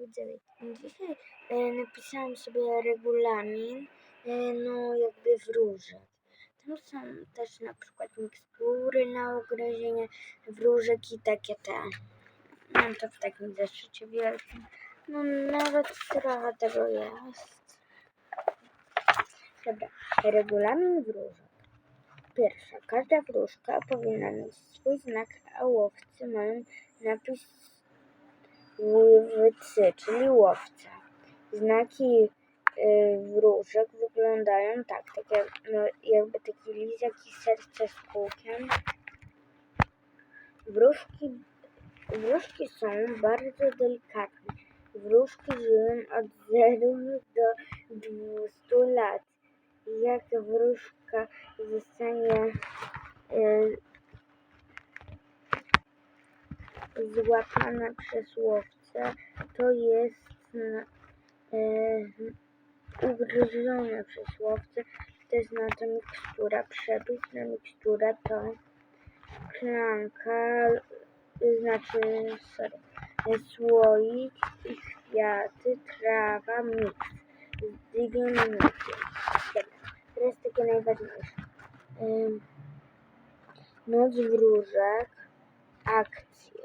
widzowie, dzisiaj e, napisałam sobie regulamin, e, no jakby wróżek. Tam są też na przykład mikstury na ugryzienie wróżek i takie te. Mam to w takim zeszycie wielkim. No nawet trochę tego jest. Dobra, regulamin wróżek. Pierwsza, każda wróżka powinna mieć swój znak, a łowcy mają napis łowcy, czyli łowca. Znaki y, wróżek wyglądają tak, tak jak, no, jakby taki lizak i serce z kółkiem. Wróżki, wróżki są bardzo delikatne. Wróżki żyją od 0 do 200 lat. Jak wróżka zostanie y, złapana przez łowcę, to jest e, ugryziona przez łowcę. To jest na to mikstura. Przepis na miksturę to szklanka, znaczy, sorry, słoik i kwiaty, trawa, miks. Z. Dobra, teraz takie najważniejsze. Noc wróżek, akcje.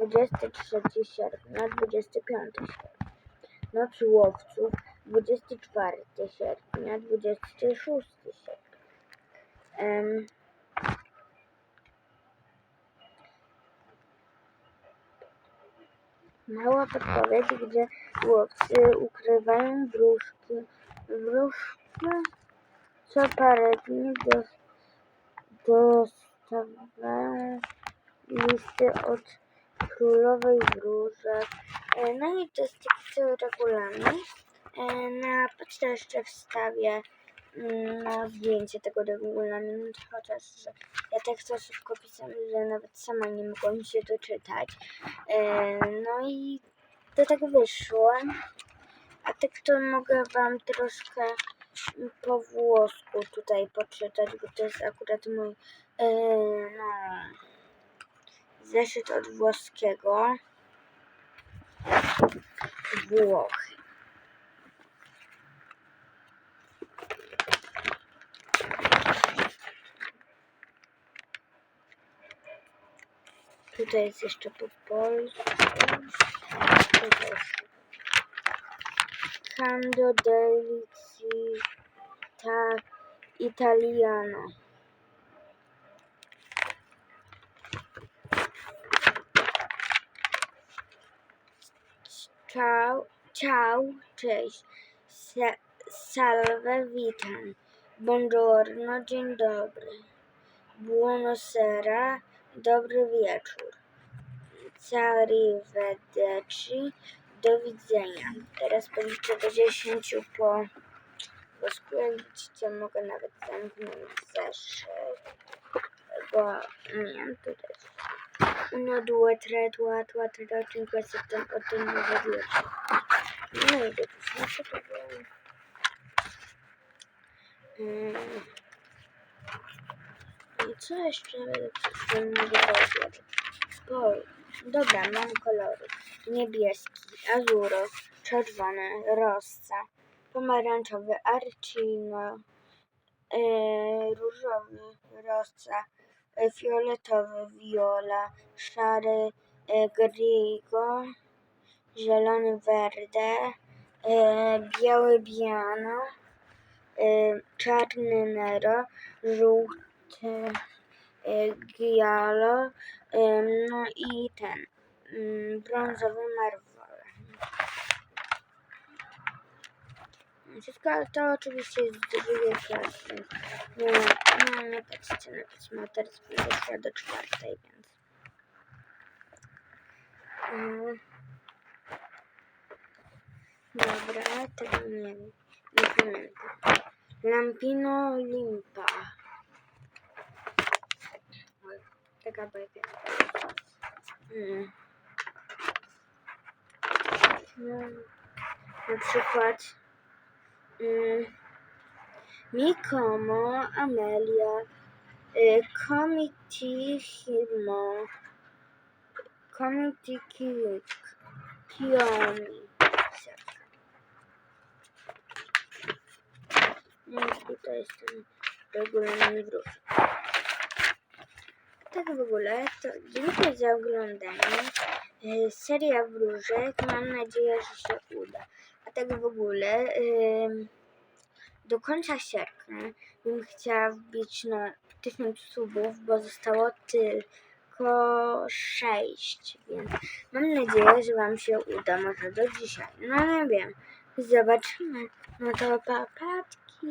23 sierpnia, 25 sierpnia. Noc łowców, 24 sierpnia, 26 sierpnia. Em, Mała podpowiedź, gdzie łowcy ukrywają wróżki. Wróżki co parę dni dos, dostawają listy od królowej wróżek. No i to jest taki cały regulamin. E, Na pocztę jeszcze wstawię mm, no, zdjęcie tego regulaminu, chociaż że ja tak to szybko pisałam, że nawet sama nie mogłam się doczytać. E, No i to tak wyszło. A tak to mogę wam troszkę po włosku tutaj poczytać, bo to jest akurat mój e, no, zeszyt od włoskiego. Włochy. Tutaj jest jeszcze po polsku. Tutaj jest Cando Delici ta Italiano. Ciao, ciao, cześć. Sa, salve, witam. Buongiorno, dzień dobry. Buonasera, dobry wieczór. Arrivederci, do widzenia. Teraz policzę do 10 po włosku. Jak widzicie, mogę nawet zamknąć zeszyt, bo nie, tutaj. Uno, due, tre, due, tre, cinque, siete, otto, nove, dieci. No i dopiszę to było. Mm. I co jeszcze powiedzieć? O, dobra, mam kolory. Niebieski, azuro, czerwony, rossa, pomarańczowy, arcino, e, różowy, rossa, fioletowy, viola, szary, e, grigo, zielony, verde, e, biały, biano, e, czarny, nero, żółty, giallo, no i ten mm, brązowy marwol. Wszystko to oczywiście jest z drugiej klasy. Nie, no nie patrzcie na pismo, teraz będę do czwartej, więc. Mm. Dobra, tego nie wiem. Nie pamiętam. Lampino Limpa. Taka bajka. Mm. No, na przykład mm, Mikomo, Amelia, y, Committee Himo, Committee Kiyomi. No tutaj jest ten regularny wróż. Tak w ogóle, to dziękuję za oglądanie. E, Seria wróżek, mam nadzieję, że się uda. Tak w ogóle, do końca sierpnia bym chciała wbić na 1000 subów, bo zostało tylko 6, więc mam nadzieję, że Wam się uda, może do dzisiaj. No nie wiem, zobaczymy. No to papatki.